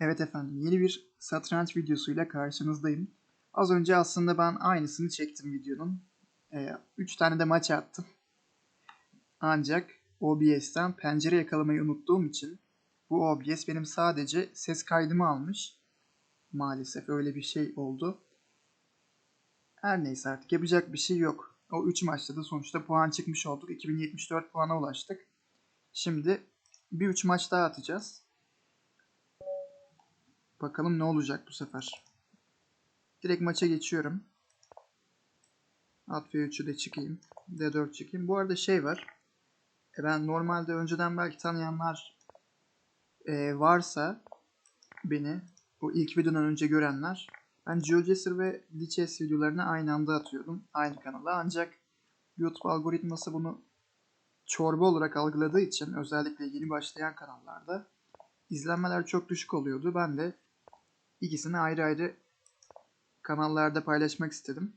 Evet efendim, yeni bir satranç videosuyla karşınızdayım. Az önce aslında ben aynısını çektim videonun. 3 tane de maç attım. Ancak OBS'ten pencere yakalamayı unuttuğum için bu OBS benim sadece ses kaydımı almış. Maalesef öyle bir şey oldu. Her neyse artık yapacak bir şey yok. O 3 maçta da sonuçta puan çıkmış olduk. 2074 puana ulaştık. Şimdi bir 3 maç daha atacağız. Bakalım ne olacak bu sefer. Direkt maça geçiyorum. At F3'ü de çıkayım. D4 çıkayım. Bu arada şey var. E ben normalde önceden belki tanıyanlar e, varsa beni bu ilk videodan önce görenler ben GeoGuessr ve Lichess videolarını aynı anda atıyordum. Aynı kanala. Ancak YouTube algoritması bunu çorba olarak algıladığı için özellikle yeni başlayan kanallarda izlenmeler çok düşük oluyordu. Ben de ikisini ayrı ayrı kanallarda paylaşmak istedim.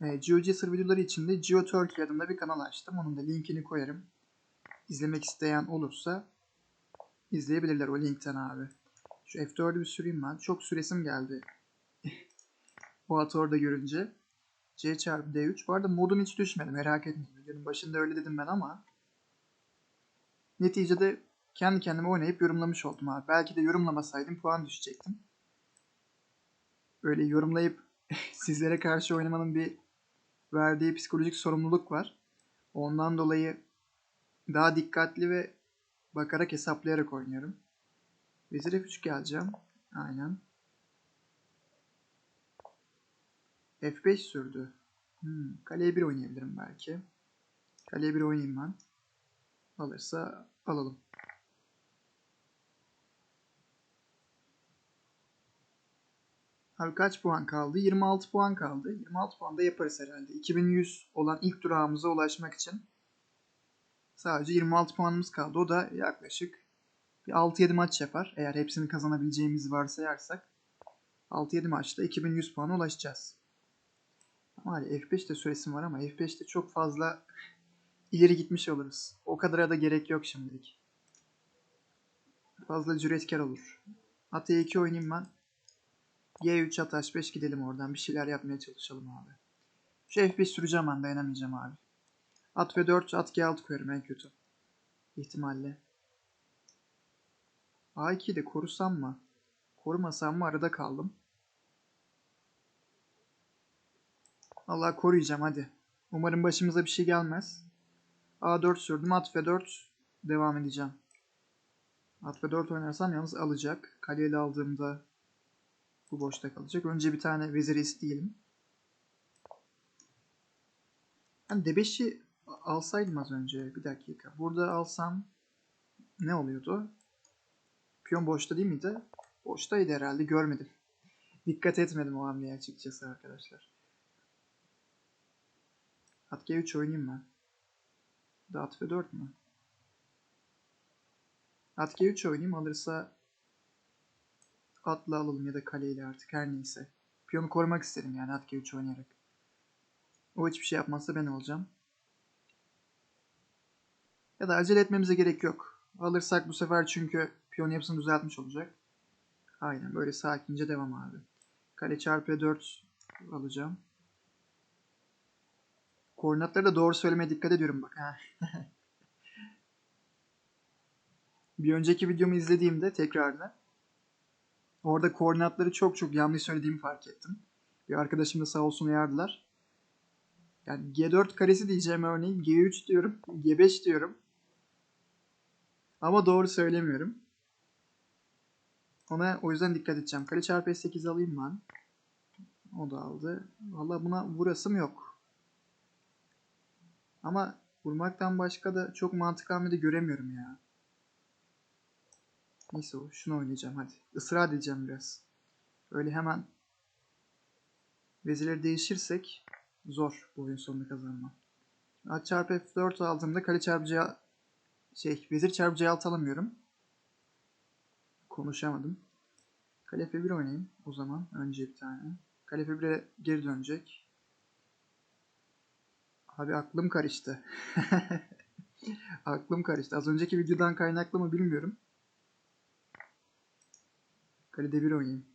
E, GeoGuessr videoları için de GeoTurkey adında bir kanal açtım. Onun da linkini koyarım. İzlemek isteyen olursa izleyebilirler o linkten abi. Şu F4'ü bir süreyim ben. Çok süresim geldi. o atı orada görünce. C çarpı D3. Bu arada modum hiç düşmedi merak etmeyin. Videonun başında öyle dedim ben ama neticede kendi kendime oynayıp yorumlamış oldum abi. Belki de yorumlamasaydım puan düşecektim. Öyle yorumlayıp sizlere karşı oynamanın bir verdiği psikolojik sorumluluk var. Ondan dolayı daha dikkatli ve bakarak hesaplayarak oynuyorum. Vezir F3 geleceğim. Aynen. F5 sürdü. Hmm, kaleye 1 oynayabilirim belki. Kaleye 1 oynayayım ben. Alırsa alalım. Abi kaç puan kaldı? 26 puan kaldı. 26 puan da yaparız herhalde. 2100 olan ilk durağımıza ulaşmak için sadece 26 puanımız kaldı. O da yaklaşık bir 6-7 maç yapar. Eğer hepsini kazanabileceğimizi varsayarsak 6-7 maçta 2100 puana ulaşacağız. Ama hani F5'te süresim var ama F5'te çok fazla ileri gitmiş oluruz. O kadara da gerek yok şimdilik. Fazla cüretkar olur. At E2 oynayayım ben. G3 at H5 gidelim oradan. Bir şeyler yapmaya çalışalım abi. Şu F5 süreceğim ben dayanamayacağım abi. At F4 at G6 koyarım en kötü. İhtimalle. A2'yi de korusam mı? Korumasam mı arada kaldım. Allah koruyacağım hadi. Umarım başımıza bir şey gelmez. A4 sürdüm. At F4 devam edeceğim. At F4 oynarsam yalnız alacak. Kaleyle aldığımda bu boşta kalacak. Önce bir tane vezir isteyelim. Ben D5'i alsaydım az önce. Bir dakika. Burada alsam ne oluyordu? Piyon boşta değil miydi? Boştaydı herhalde. Görmedim. Dikkat etmedim o hamleye açıkçası arkadaşlar. At G3 oynayayım ben. Da at F4 mü? At G3 oynayayım. Alırsa atla alalım ya da kaleyle artık her neyse. Piyonu korumak isterim yani at G3 oynayarak. O hiçbir şey yapmazsa ben olacağım. Ya da acele etmemize gerek yok. Alırsak bu sefer çünkü piyon yapısını düzeltmiş olacak. Aynen böyle sakince devam abi. Kale çarpı 4 alacağım. Koordinatları da doğru söylemeye dikkat ediyorum bak. Bir önceki videomu izlediğimde tekrarda orada koordinatları çok çok yanlış söylediğimi fark ettim. Bir arkadaşım da sağ olsun uyardılar. Yani G4 karesi diyeceğim örneğin G3 diyorum, G5 diyorum. Ama doğru söylemiyorum. Ona o yüzden dikkat edeceğim. Kale çarpı S8 alayım ben. O da aldı. Valla buna vurasım yok. Ama vurmaktan başka da çok mantık hamlede göremiyorum ya. Neyse o. Şunu oynayacağım hadi. Israr edeceğim biraz. Öyle hemen vezirleri değişirsek zor bu oyun sonunda kazanma. At çarpı F4 aldığımda kale çarpı C şey vezir çarpı C6 alamıyorum. Konuşamadım. Kale F1 oynayayım o zaman. Önce bir tane. Kale F1'e geri dönecek. Abi aklım karıştı. aklım karıştı. Az önceki videodan kaynaklı mı bilmiyorum. Kalede bir oynayayım.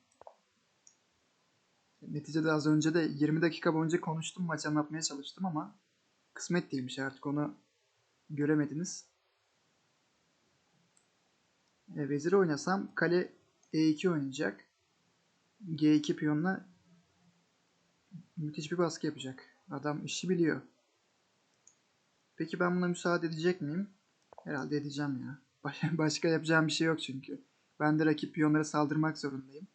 Neticede az önce de 20 dakika boyunca konuştum, maç anlatmaya çalıştım ama kısmet değilmiş artık onu göremediniz. E, vezir oynasam kale E2 oynayacak. G2 piyonla müthiş bir baskı yapacak. Adam işi biliyor. Peki ben buna müsaade edecek miyim? Herhalde edeceğim ya. Başka yapacağım bir şey yok çünkü. Ben de rakip piyonlara saldırmak zorundayım.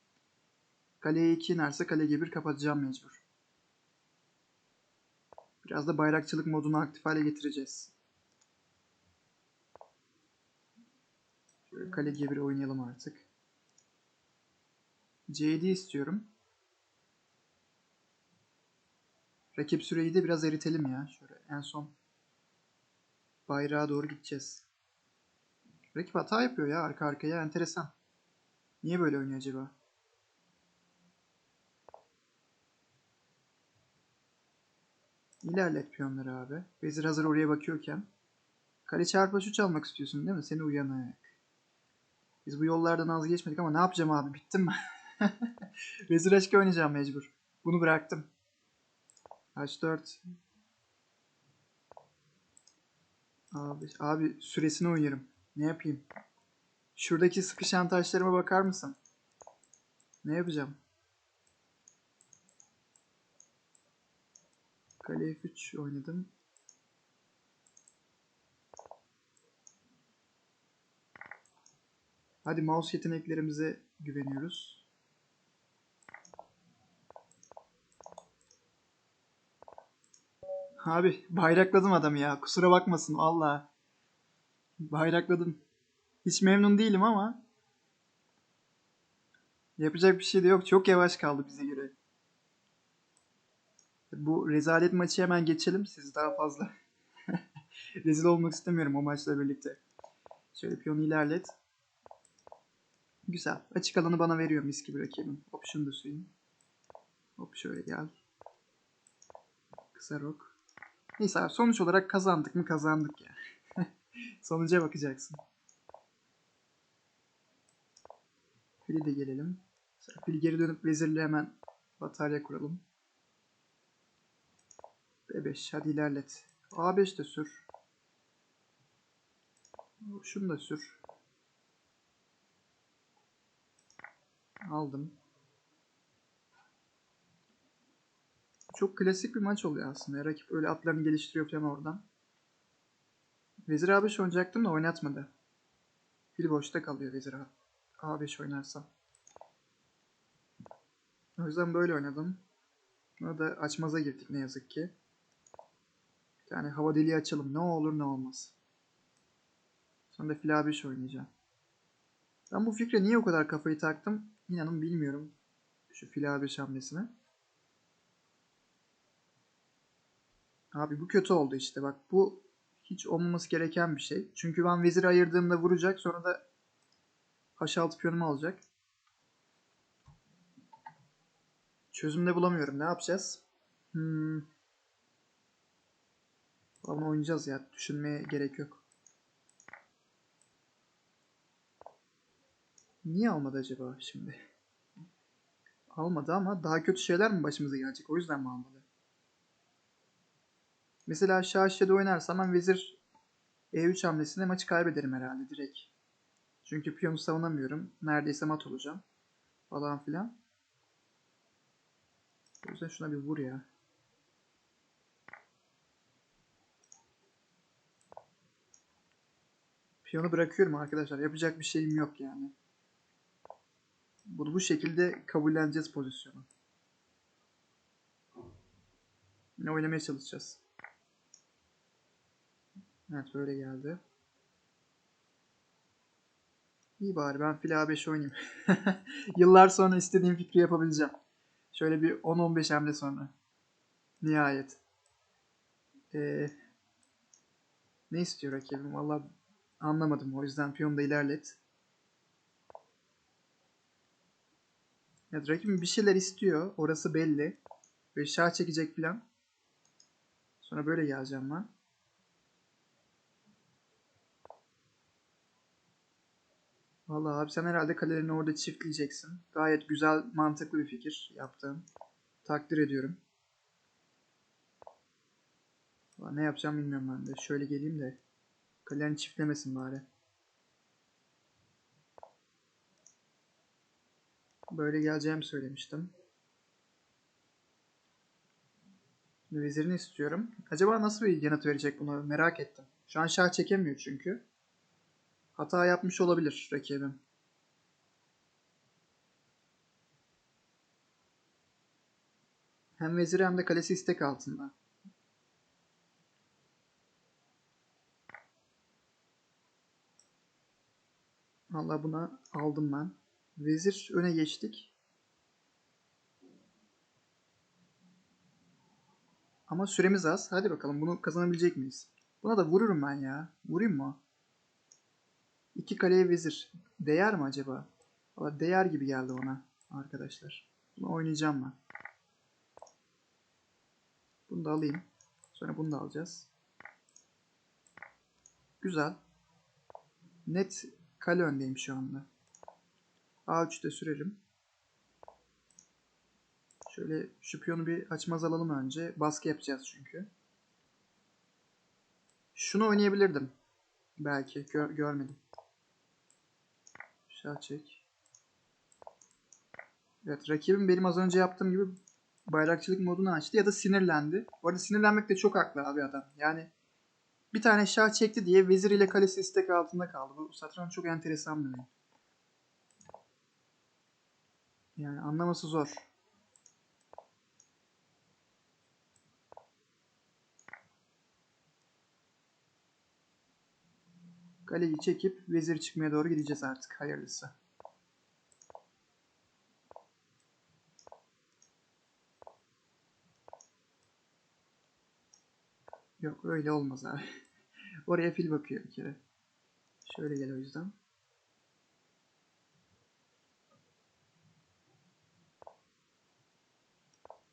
Kaleye 2 inerse kale G1 kapatacağım mecbur. Biraz da bayrakçılık modunu aktif hale getireceğiz. Şöyle kale G1 oynayalım artık. C7 istiyorum. Rakip süreyi de biraz eritelim ya. Şöyle en son bayrağa doğru gideceğiz. Rakip hata yapıyor ya arka arkaya enteresan. Niye böyle oynuyor acaba? İlerlet piyonları abi. Vezir hazır oraya bakıyorken. Kale çarpı şu çalmak istiyorsun değil mi? Seni uyanık. Biz bu yollardan az geçmedik ama ne yapacağım abi? Bittim mi? Vezir aşkı oynayacağım mecbur. Bunu bıraktım. H4. Abi, abi süresini oynarım. Ne yapayım? Şuradaki sıkışan taşlarıma bakar mısın? Ne yapacağım? Kale F3 oynadım. Hadi mouse yeteneklerimize güveniyoruz. Abi bayrakladım adamı ya. Kusura bakmasın valla. Bayrakladım. Hiç memnun değilim ama yapacak bir şey de yok. Çok yavaş kaldı bize göre. Bu rezalet maçı hemen geçelim. Siz daha fazla rezil olmak istemiyorum o maçla birlikte. Şöyle piyonu ilerlet. Güzel. Açık alanı bana veriyor mis gibi rakibim. Hop da suyayım. Hop şöyle gel. Kısa rok. Neyse abi sonuç olarak kazandık mı kazandık ya. Sonuca bakacaksın. Fili de gelelim. Fil geri dönüp vezirle hemen batarya kuralım. B5 hadi ilerlet. A5 de sür. Şunu da sür. Aldım. Çok klasik bir maç oluyor aslında. Rakip öyle atlarını geliştiriyor falan oradan. Vezir A5 oynayacaktım da oynatmadı. Fil boşta kalıyor Vezir A. A5 oynarsam. O yüzden böyle oynadım. Buna da açmaza girdik ne yazık ki. Tane hava deliği açalım. Ne olur ne olmaz. Sonra da fil A5 oynayacağım. Ben bu fikre niye o kadar kafayı taktım? İnanın bilmiyorum. Şu fil A5 hamlesine. Abi bu kötü oldu işte bak. Bu hiç olmaması gereken bir şey. Çünkü ben vezir ayırdığımda vuracak. Sonra da H6 piyonumu alacak. Çözümde bulamıyorum. Ne yapacağız? Hmm. Ama oynayacağız ya. Düşünmeye gerek yok. Niye almadı acaba şimdi? Almadı ama daha kötü şeyler mi başımıza gelecek? O yüzden mi almadı? Mesela şah h oynarsam ben vezir e3 hamlesinde maçı kaybederim herhalde direkt. Çünkü piyonu savunamıyorum. Neredeyse mat olacağım. Falan filan. O yüzden şuna bir vur ya. Piyonu bırakıyorum arkadaşlar. Yapacak bir şeyim yok yani. Bunu bu şekilde kabulleneceğiz pozisyonu. Yine oynamaya çalışacağız. Evet böyle geldi. İyi bari ben fil A5 oynayayım. Yıllar sonra istediğim fikri yapabileceğim. Şöyle bir 10-15 hamle sonra. Nihayet. Ee, ne istiyor rakibim? Valla anlamadım. O yüzden piyonu da ilerlet. Evet rakibim bir şeyler istiyor. Orası belli. Ve şah çekecek falan. Sonra böyle geleceğim ben. Vallahi abi sen herhalde kalelerini orada çiftleyeceksin. Gayet güzel, mantıklı bir fikir yaptığın. Takdir ediyorum. Vallahi ne yapacağım bilmiyorum ben de. Şöyle geleyim de kalelerini çiftlemesin bari. Böyle geleceğimi söylemiştim. Vezirini istiyorum. Acaba nasıl bir yanıt verecek buna merak ettim. Şu an şah çekemiyor çünkü. Hata yapmış olabilir rakibim. Hem veziri hem de kalesi istek altında. Valla buna aldım ben. Vezir öne geçtik. Ama süremiz az. Hadi bakalım bunu kazanabilecek miyiz? Buna da vururum ben ya. Vurayım mı? İki kaleye vezir. Değer mi acaba? Valla değer gibi geldi bana arkadaşlar. Bunu oynayacağım ben. Bunu da alayım. Sonra bunu da alacağız. Güzel. Net kale öndeyim şu anda. A3'te sürerim. Şöyle şu piyonu bir açmaz alalım önce. Baskı yapacağız çünkü. Şunu oynayabilirdim. Belki. Gör, görmedim. Şah çek. Evet rakibim benim az önce yaptığım gibi bayrakçılık modunu açtı ya da sinirlendi. Bu arada sinirlenmek de çok haklı abi adam. Yani bir tane şah çekti diye vezir ile kalesi istek altında kaldı. Bu satranç çok enteresan bir oyun. Yani anlaması zor. Kaleyi çekip vezir çıkmaya doğru gideceğiz artık. Hayırlısı. Yok öyle olmaz abi. Oraya fil bakıyor bir kere. Şöyle gel o yüzden.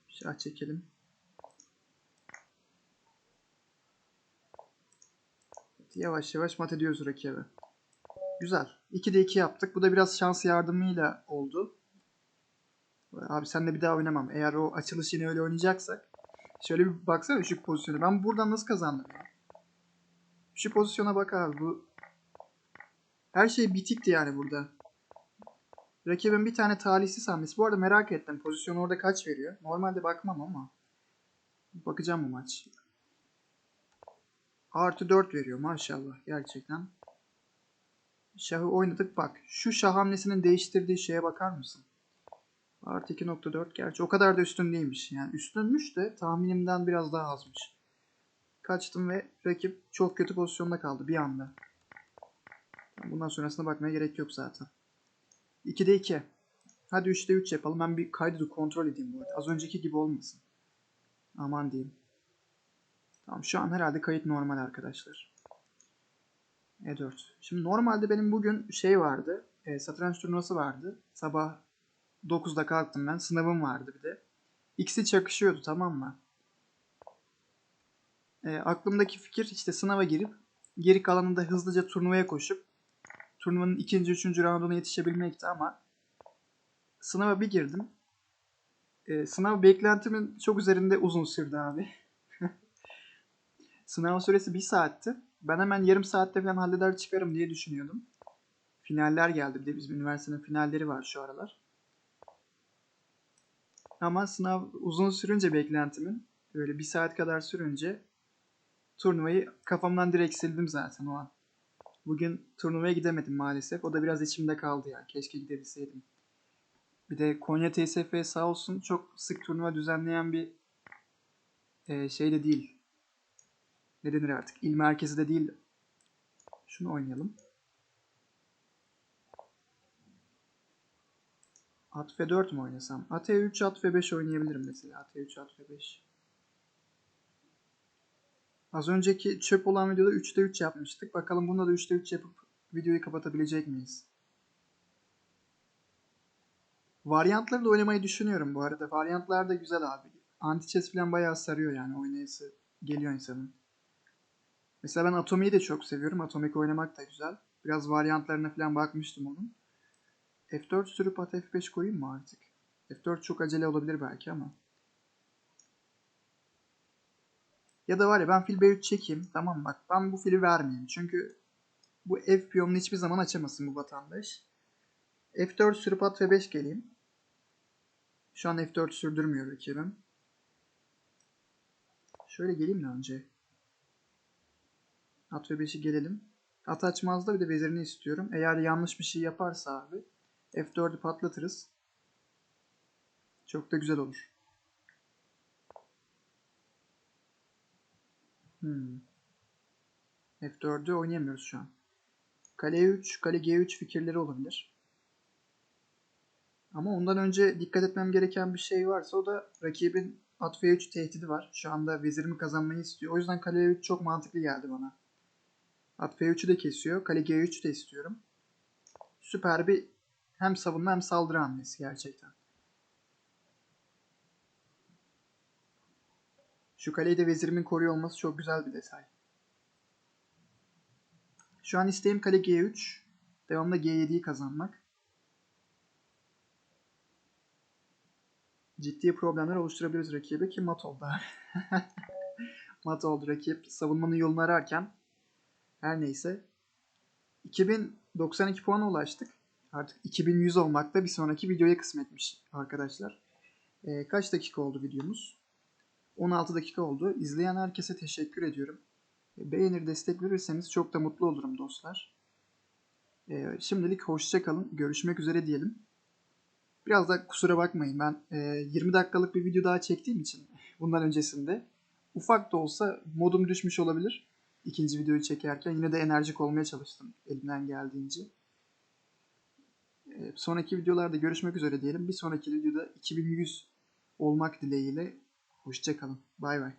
Şah çekelim. Yavaş yavaş mat ediyoruz rakibi. Güzel. 2'de 2 yaptık. Bu da biraz şans yardımıyla oldu. Abi sen de bir daha oynamam. Eğer o açılış yine öyle oynayacaksak. Şöyle bir baksana şu pozisyonu. Ben buradan nasıl kazandım? Şu pozisyona bak abi. Bu her şey bitikti yani burada. Rakibin bir tane talihsiz hamlesi. Bu arada merak ettim. Pozisyon orada kaç veriyor? Normalde bakmam ama. Bakacağım bu maç. Artı 4 veriyor maşallah gerçekten. Şahı oynadık bak. Şu şah hamlesinin değiştirdiği şeye bakar mısın? Artı 2.4 gerçi o kadar da üstün değilmiş. Yani üstünmüş de tahminimden biraz daha azmış. Kaçtım ve rakip çok kötü pozisyonda kaldı bir anda. Bundan sonrasına bakmaya gerek yok zaten. 2'de 2. Hadi 3'te 3 yapalım. Ben bir kaydı kontrol edeyim bu arada. Az önceki gibi olmasın. Aman diyeyim. Tamam şu an herhalde kayıt normal arkadaşlar. E4. Şimdi normalde benim bugün şey vardı. E, satranç turnuvası vardı. Sabah 9'da kalktım ben. Sınavım vardı bir de. İkisi çakışıyordu tamam mı? E, aklımdaki fikir işte sınava girip geri kalanında hızlıca turnuvaya koşup turnuvanın ikinci, üçüncü rounduna yetişebilmekti ama sınava bir girdim. E, sınav beklentimin çok üzerinde uzun sürdü abi. Sınav süresi bir saatti. Ben hemen yarım saatte falan halleder çıkarım diye düşünüyordum. Finaller geldi. Bir de bizim üniversitenin finalleri var şu aralar. Ama sınav uzun sürünce beklentimin böyle bir saat kadar sürünce turnuvayı kafamdan direkt sildim zaten o an. Bugün turnuvaya gidemedim maalesef. O da biraz içimde kaldı ya. Keşke gidebilseydim. Bir de Konya TSF sağ olsun çok sık turnuva düzenleyen bir e, şey de değil. Ne denir artık? İl merkezi de değil. Şunu oynayalım. At F4 mü oynasam? At E3, At F5 oynayabilirim mesela. At E3, At F5. Az önceki çöp olan videoda 3'te 3 yapmıştık. Bakalım bunda da 3'te 3 yapıp videoyu kapatabilecek miyiz? Varyantları da oynamayı düşünüyorum bu arada. Varyantlar da güzel abi. Anti-chess falan bayağı sarıyor yani. Oynayası geliyor insanın. Mesela ben Atomi'yi de çok seviyorum. Atomik oynamak da güzel. Biraz varyantlarına falan bakmıştım onun. F4 sürüp at F5 koyayım mı artık? F4 çok acele olabilir belki ama. Ya da var ya ben fil B3 çekeyim. Tamam bak ben bu fili vermeyeyim. Çünkü bu F piyonunu hiçbir zaman açamasın bu vatandaş. F4 sürüp at F5 geleyim. Şu an F4 sürdürmüyor rakibim. Şöyle geleyim de önce. At F5'i gelelim. At açmazda bir de vezirini istiyorum. Eğer yanlış bir şey yaparsa abi F4'ü patlatırız. Çok da güzel olur. Hmm. F4'ü oynayamıyoruz şu an. Kale 3, kale G3 fikirleri olabilir. Ama ondan önce dikkat etmem gereken bir şey varsa o da rakibin at F3 tehdidi var. Şu anda vezirimi kazanmayı istiyor. O yüzden kale E3 çok mantıklı geldi bana. At F3'ü de kesiyor. Kale G3 de istiyorum. Süper bir hem savunma hem saldırı hamlesi gerçekten. Şu kaleyi de vezirimin koruyor olması çok güzel bir detay. Şu an isteğim kale G3. Devamında G7'yi kazanmak. Ciddi problemler oluşturabiliriz rakibe ki mat oldu. mat oldu rakip. Savunmanın yolunu ararken her neyse. 2092 puana ulaştık. Artık 2100 olmak da bir sonraki videoya kısmetmiş arkadaşlar. Ee, kaç dakika oldu videomuz? 16 dakika oldu. İzleyen herkese teşekkür ediyorum. Beğenir, destek verirseniz çok da mutlu olurum dostlar. Ee, şimdilik hoşça kalın. Görüşmek üzere diyelim. Biraz da kusura bakmayın ben e, 20 dakikalık bir video daha çektiğim için bundan öncesinde ufak da olsa modum düşmüş olabilir. İkinci videoyu çekerken yine de enerjik olmaya çalıştım elimden geldiğince. E, sonraki videolarda görüşmek üzere diyelim. Bir sonraki videoda 2100 olmak dileğiyle hoşça kalın. Bay bay.